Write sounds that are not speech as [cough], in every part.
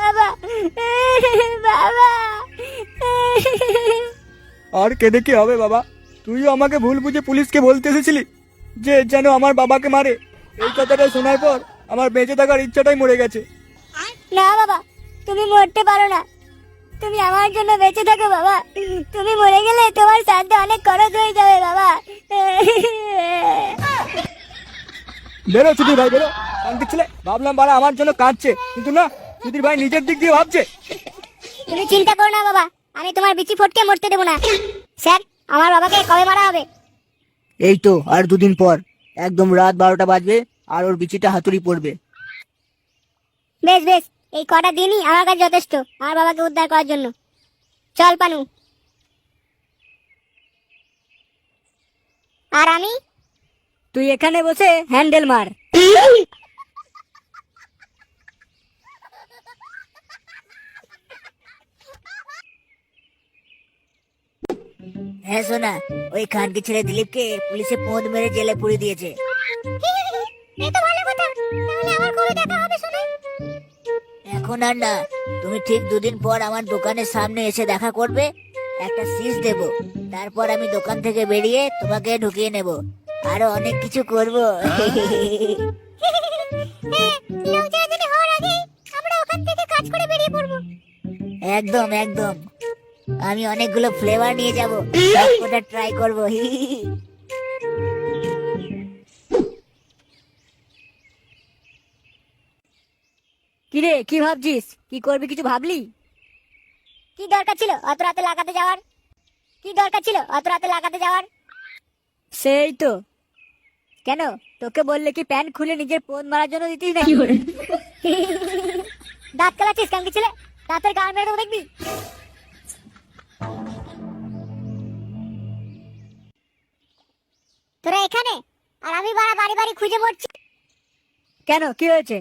বাবা বাবা। আর কেঁদে কি হবে বাবা? তুইও আমাকে ভুল বুঝে পুলিশকে বলতে এসেছিলি যে যেন আমার বাবাকে মারে। এই কথাটা শোনার পর আমার বেঁচে থাকার ইচ্ছাটাই মরে গেছে। না বাবা তুমি মরতে পারো না। তুমি আমার জন্য বেঁচে থাকো বাবা। তুমি মরে গেলে তোমার শ্রাদ্ধ অনেক খরচ হয়ে যাবে বাবা। বেরো সুধীর ভাই বেরো। ছেলে ভাবলাম বারা আমার জন্য কাঁদছে। কিন্তু না সুধীর ভাই নিজের দিক দিয়ে ভাবছে। তুমি চিন্তা করো না বাবা। আমি তোমার বিচি ফটকে মরতে দেবো না। স্যার আমার বাবাকে কবে মারা হবে? এই তো আর দুদিন পর। একদম রাত বারোটা বাজবে আর ওর বিচিটা হাতুড়ি পড়বে। বেশ বেশ। এই কটা দিনই আমার কাছে যথেষ্ট। আমার বাবাকে উদ্ধার করার জন্য। চল পানু। আর আমি? তুই এখানে বসে হ্যান্ডেল মার। [laughs] হ্যাঁ শোনা ওই খানকি ছেলে দিলীপকে পুলিশে পোঁদ মেরে জেলে পুড়ে দিয়েছে। এই ভালো কথা। তাহলে আমার কবে দেখা হবে শুনে এখন আর না তুমি ঠিক দুদিন পর আমার দোকানের সামনে এসে দেখা করবে একটা সিজ দেব। তারপর আমি দোকান থেকে বেরিয়ে তোমাকে ঢুকিয়ে নেব। আরও অনেক কিছু করব। একদম একদম। আমি অনেকগুলো ফ্লেভার নিয়ে যাব। ওটা ট্রাই করব। কিরে কি ভাবছিস? কি করবি কিছু ভাবলি? কি দরকার ছিল অত রাতে লাগাতে যাওয়ার? কি দরকার ছিল অত রাতে লাগাতে যাওয়ার? সেই তো। কেন? তোকে বললে কি প্যান্ট খুলে নিজের পোন মারার জন্য দিতিস নাকি? [laughs] দাঁত কালাচ্ছিস কাঙ্কি ছেলে? দাঁতের গান মেরে দেখবি তোরা এখানে? আর আমি বাড়া বাড়ি বাড়ি খুঁজে পড়ছি। কেন? কি হয়েছে?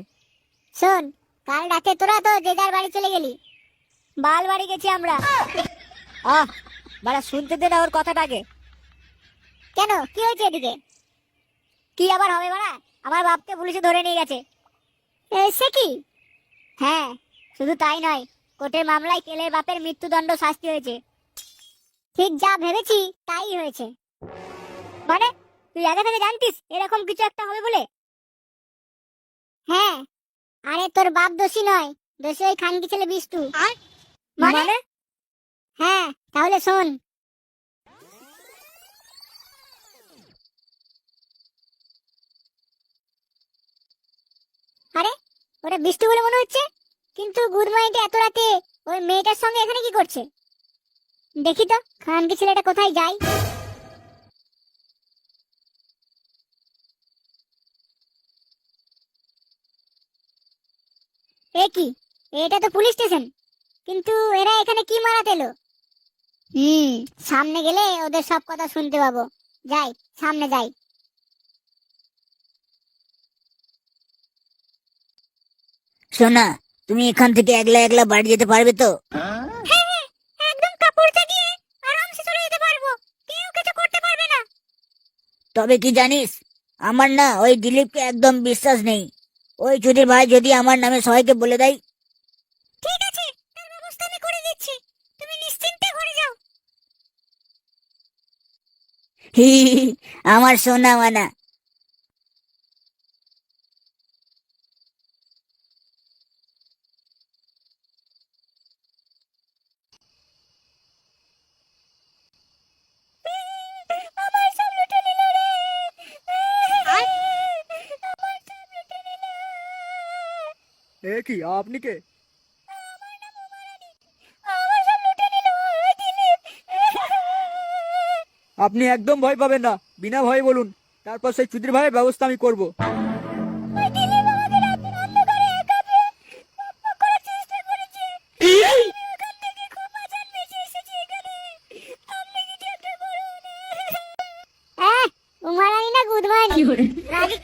শোন কাল রাতে তোরা তো যে যার বাড়ি চলে গেলি। বাল বাড়ি গেছি আমরা। আহ বাড়া শুনতে দে না ওর কথাটাকে। কেন? কি হয়েছে এদিকে? কি আবার হবে বাড়া? আমার বাপকে পুলিশে ধরে নিয়ে গেছে। সে কি? হ্যাঁ শুধু তাই নয় কোর্টের মামলায় কেলের বাপের মৃত্যুদণ্ড শাস্তি হয়েছে। ঠিক যা ভেবেছি তাই হয়েছে। মানে? তুই আগে থেকে জানতিস এরকম কিছু একটা হবে বলে? হ্যাঁ। আরে তোর বাপ দোষী নয় দোষী ওই খানকি ছেলে বিষ্টু। মানে? হ্যাঁ তাহলে শোন। আরে ওটা বৃষ্টি বলে মনে হচ্ছে? কিন্তু গুড মাইন্ডে এত রাতে ওই মেয়েটার সঙ্গে এখানে কি করছে? দেখি তো খানকি ছেলেটা কোথায় যায়? এ কি? এটা তো পুলিশ স্টেশন। কিন্তু এরা এখানে কি মারাতে এলো? হুম সামনে গেলে ওদের সব কথা শুনতে পাবো। যাই সামনে যাই। শোনা তুমি এখান থেকে একলা একলা বাড়ি যেতে পারবে তো? হ্যাঁ, একদম কাপড় চাগিয়ে আরামসে চলে যেতে পারব। কেউ কিছু করতে পারবে না। তবে কি জানিস আমার না ওই দিলীপকে একদম বিশ্বাস নেই। ওই চুদির ভাই যদি আমার নামে সবাইকে বলে দেয়। ঠিক আছে তার ব্যবস্থা আমি করে দিচ্ছি। তুমি নিশ্চিন্তে ঘরে যাও। হি আমার সোনা মানা। এ কি আপনি কে? আমার সব লুটে নিল ওই দিলীপ আপনি একদম ভয় পাবেন না বিনা ভয়ে বলুন। তারপর সেই চুদির ভাইয়ের ব্যবস্থা আমি করব।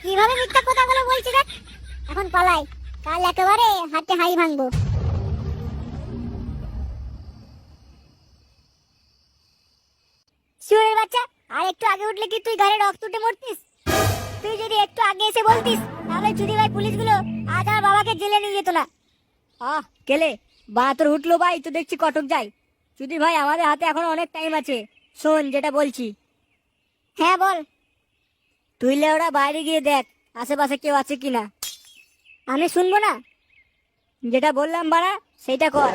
কীভাবে মিথ্যা কথাগুলো বলছি এখন পালাই। কাল একেবারে হাতে হাই ভাঙবো। শুয়োরের বাচ্চা আর একটু আগে উঠলে কি তুই গাড়ি রক্ত উঠে মরতিস? তুই যদি একটু আগে এসে বলতিস তাহলে চুরি ভাই পুলিশগুলো আজ আমার বাবাকে জেলে নিয়ে যেত না। আহ কেলে? বা তোর উঠল ভাই তো দেখছি কটক যাই যদি ভাই আমাদের হাতে এখন অনেক টাইম আছে। শোন যেটা বলছি। হ্যাঁ বল। তুই ওরা বাইরে গিয়ে দেখ আশেপাশে কেউ আছে কিনা। আমি শুনব না? যেটা বললাম বাড়া সেটা কর।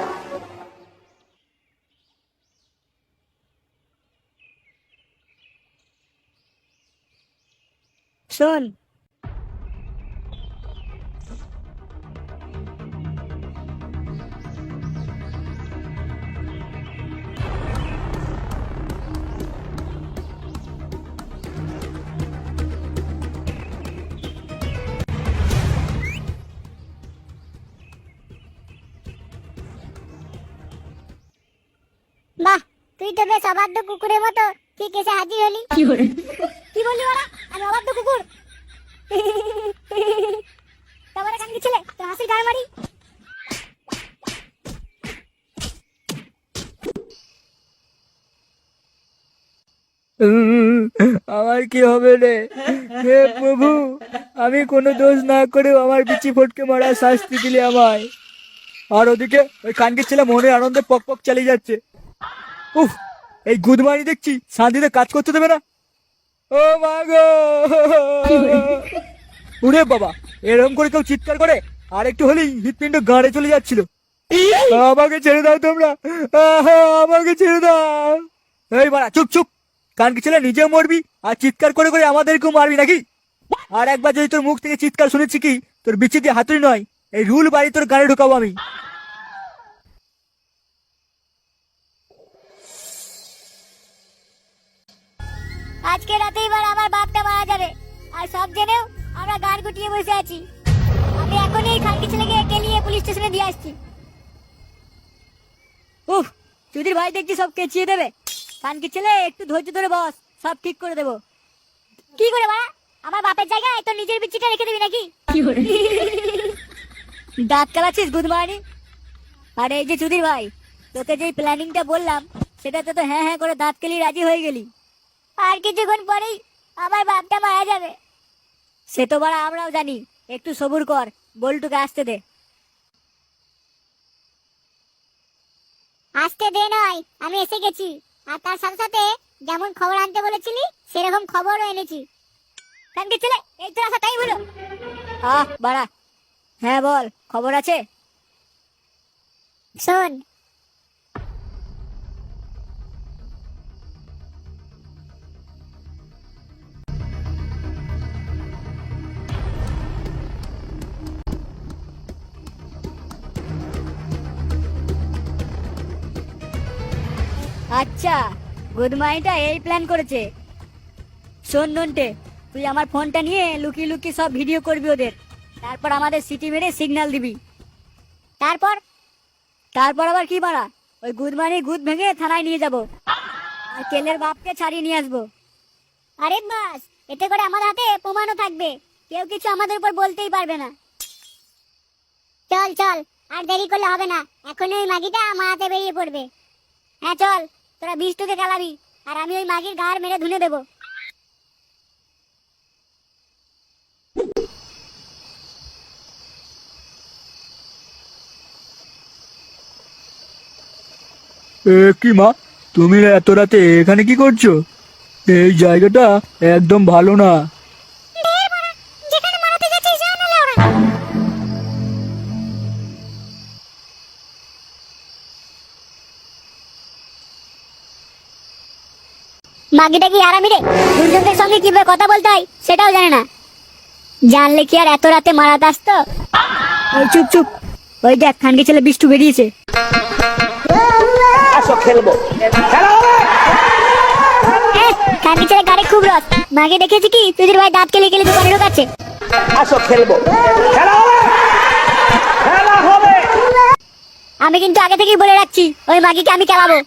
শোন বাহ তুই তো বেশ অবাধ্য কুকুরের মতো। ঠিক এসে হাজির হলি? কি বললি ওরা আমি অবাধ্য কুকুর। তোমার কান কি ছেলে তো হাসির গাড় মারি। আমার কি হবে রে? হে প্রভু আমি কোনো দোষ না করেও আমার বিচি ফটকে মারা শাস্তি দিলে আমায়। আর ওদিকে ওই কানকে ছেলে মনে আনন্দে পক পক চালিয়ে যাচ্ছে। উফ, এই গুদমানি দেখছি, শান্তিতে কাজ করতে দেবে না। ও মা গো! উরে বাবা, এরকম করে কেউ চিৎকার করে, আর একটু হলেই হৃৎপিণ্ড গাড়ে চলে যাচ্ছিল। আমাকে ছেড়ে দাও তোমরা। আমাকে ছেড়ে দাও। এই বাড়া, চুপ চুপ। কানকি ছেলে, নিজেও মরবি, আর চিৎকার করে করে আমাদেরকেও মারবি নাকি? আর একবার যদি তোর মুখ থেকে চিৎকার শুনেছি কি, তোর বিচি দিয়ে হাতুড়ি নয়, এই রুল বাড়ি তোর গাড়ি ঢুকাবো আমি। আজকে রাতেই এবার আমার বাপটা মারা যাবে। আর সব জেনেও আমরা গান গুটিয়ে বসে আছি। আমি এখনই এই খানকি ছেলেকে নিয়ে পুলিশ স্টেশনে দিয়ে আসছি। উফ চুদির ভাই দেখছি সব কেচিয়ে দেবে। কানকি ছেলে একটু ধৈর্য ধরে বস সব ঠিক করে দেবো। কি করে বাড়া? আমার বাপের জায়গায় তোর নিজের বিচিটা রেখে দিবি নাকি? দাঁত কালাচ্ছিস গুড মর্নিং। আর এই যে চুদির ভাই তোকে যে প্ল্যানিংটা বললাম সেটাতে তো হ্যাঁ হ্যাঁ করে দাঁত কেলি রাজি হয়ে গেলি। আর কিছুক্ষণ পরেই আমার বাপটা মারা যাবে। সে তো বাড়া আমরাও জানি। একটু সবুর কর বল্টুকে আসতে দে। আসতে দে নয় আমি এসে গেছি। আর তার সাথে সাথে যেমন খবর আনতে বলেছিলি সেরকম খবরও এনেছি। কানকি ছেলে এই তোর আসা তাই বলো আহ বাড়া। হ্যাঁ বল খবর আছে? শোন আচ্ছা গুদমাইটা এই প্ল্যান করেছে। শোন নন্টে, তুই আমার ফোনটা নিয়ে লুকিয়ে লুকিয়ে সব ভিডিও করবি ওদের। তারপর আমাদের সিটি মেরে সিগন্যাল দিবি। তারপর? তারপর আবার কি মারা? ওই গুদমানি গুদ ভেঙে থানায় নিয়ে যাব। আর কেলের বাপকে ছাড়িয়ে নিয়ে আসব। আরে বাস, এতে করে আমার হাতে প্রমাণও থাকবে। কেউ কিছু আমাদের উপর বলতেই পারবে না। চল চল, আর দেরি করলে হবে না। এখনই ওই মাগিটা আমার হাতে বেরিয়ে পড়বে। হ্যাঁ চল। তোরা বিষ্টুকে খেলাবি, আর আমি ওই মাগির গাড় মেরে ধুনে দেবো। কি মা? তুমি এত রাতে এখানে কি করছ? এই জায়গাটা একদম ভালো না। মাগিটা কি আরামি রে? দুর্যোগের সঙ্গে কীভাবে কথা বলতে হয় সেটাও জানে না। জানলে কি আর এত রাতে মারাতে আসতো ওই চুপ চুপ। ওই দেখ খানকে ছেলে বিষ্টু বেরিয়েছে। এহ, কাকি ছেলে গাড়ি খুব রস। মাগে দেখেছি কি? তুই ভাই দাঁত কেলে কেলে দোকানে ঢোকাচ্ছে। আসো খেলব। খেলা হবে! খেলা হবে! আমি কিন্তু আগে থেকেই বলে রাখছি ওই মাগিকে আমি খেলাবো।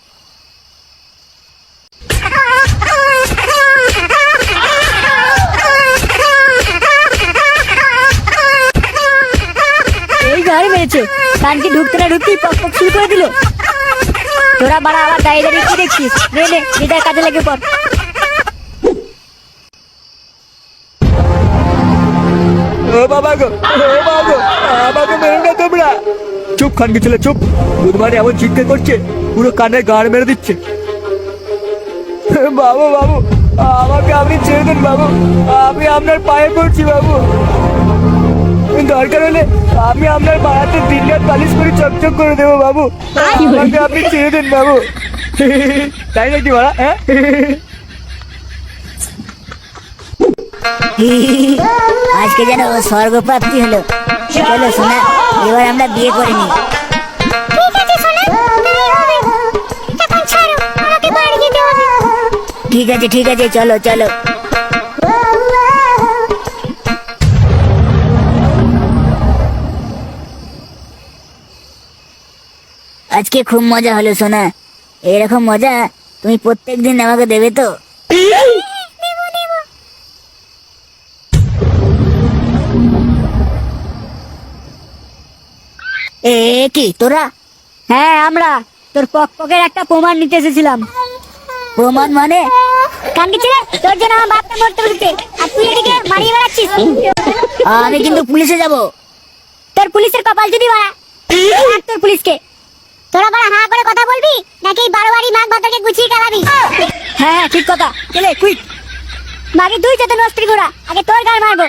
মেরেছে কানকি ঢুকতে না ঢুকতেই পক পক শুরু করে দিল। তোরা বাড়া আবার দাঁড়িয়ে দাঁড়িয়ে কি দেখছিস? নে নে যেটা কাজে লেগে পড়। ও বাবা গো, ও বাবা গো, আমাকে না তোমরা। চুপ চুপ। এমন চিৎকার করছে, পুরো কানে গাড় মেরে দিচ্ছে। বাবু বাবু, আমাকে আপনি ছেড়ে দেন, বাবু। আমি আপনার পায়ে পড়ছি, বাবু। দরকার হলে আমি আপনার বাড়াতে দিন রাত পালিশ করে চকচক করে দেবো বাবু। আমাকে আপনি ছেড়ে দেন বাবু। তাই নাকি বাড়া? হ্যাঁ? আজকে যেন স্বর্গ প্রাপ্তি হলো। চলো সোনা এবার আমরা বিয়ে করে নিই। ঠিক আছে ঠিক আছে চলো চলো। আজকে খুব মজা হলো সোনা। এরকম মজা তুমি প্রত্যেকদিন আমাকে দেবে তো। এ কি তোরা? হ্যাঁ আমরা। তোর পকের একটা প্রমাণ নিতে এসেছিলাম। প্রমাণ মানে? কানকে তোর জন্য আমার বাপটা মরতে বসেছে আর তুই এদিকে মারিয়ে বেড়াচ্ছিস। আমি কিন্তু পুলিশে যাব। তোর পুলিশের কপাল যদি বাড়া আর তোর পুলিশকে। তোরা বড় হাঁ করে কথা বলবি? নাকি এই বারো বাড়ি মাঘ ভাতকে গুছিয়ে খেলাবি? হ্যাঁ হ্যাঁ ঠিক কথা। চলে কুইক নষ্টের গোড়া আগে তোর গান মারবো।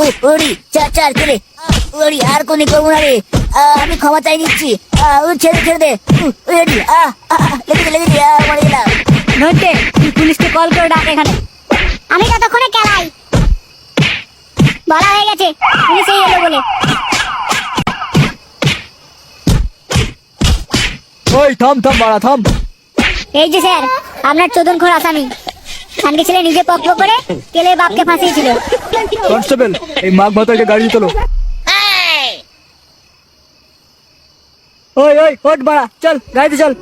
ও ওরি চার চার কেড়ে ওরি আর কোনি করব না রে। আমি ক্ষমা চাই নিচ্ছি। ও ছেড়ে ছেড়ে দে। ওরি লেগেছে লেগেছে মরে গেলাম। নইতে তুই পুলিশকে কল করে ডাক এখানে। আমি ততক্ষণে খেলাই বলা হয়ে গেছে পুলিশ এই এলো বলে। ওই থাম থাম বাড়া থাম। এই যে স্যার আপনার চোদন খোর আসামি। কানকে ছেলে নিজে পক্ষ করে কেলে বাপকে ফাঁসিয়েছিল। কনস্টেবল এই মাঘ ভাতাকে গাড়ি তোলো ওই ওই ওট বাড়া চল গাড়িতে চল।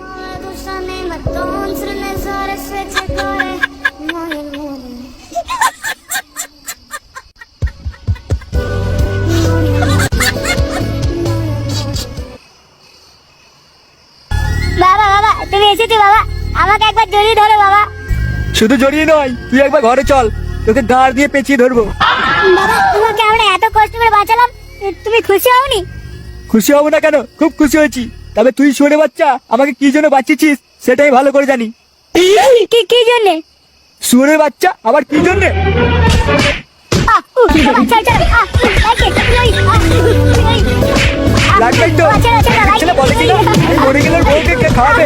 বাবা বাবা তুমি এসেছ বাবা। আমাকে একবার জড়িয়ে ধরো বাবা। শুধু জড়িয়ে নয় তুই একবার ঘরে চল। তোকে গাড় দিয়ে পেঁচিয়ে ধরবো। বাবা তোমাকে আমরা এত কষ্ট করে বাঁচালাম তুমি খুশি হওনি? খুশি হব না কেন? খুব খুশি হয়েছি। তবে তুই শুনে বাচ্চা আমাকে কি জন্য বাঁচিয়েছিস সেটাই ভালো করে জানি। কি কি জন্যে? শুনে বাচ্চা আবার কি জন্যে? উহ, খাওয়াবে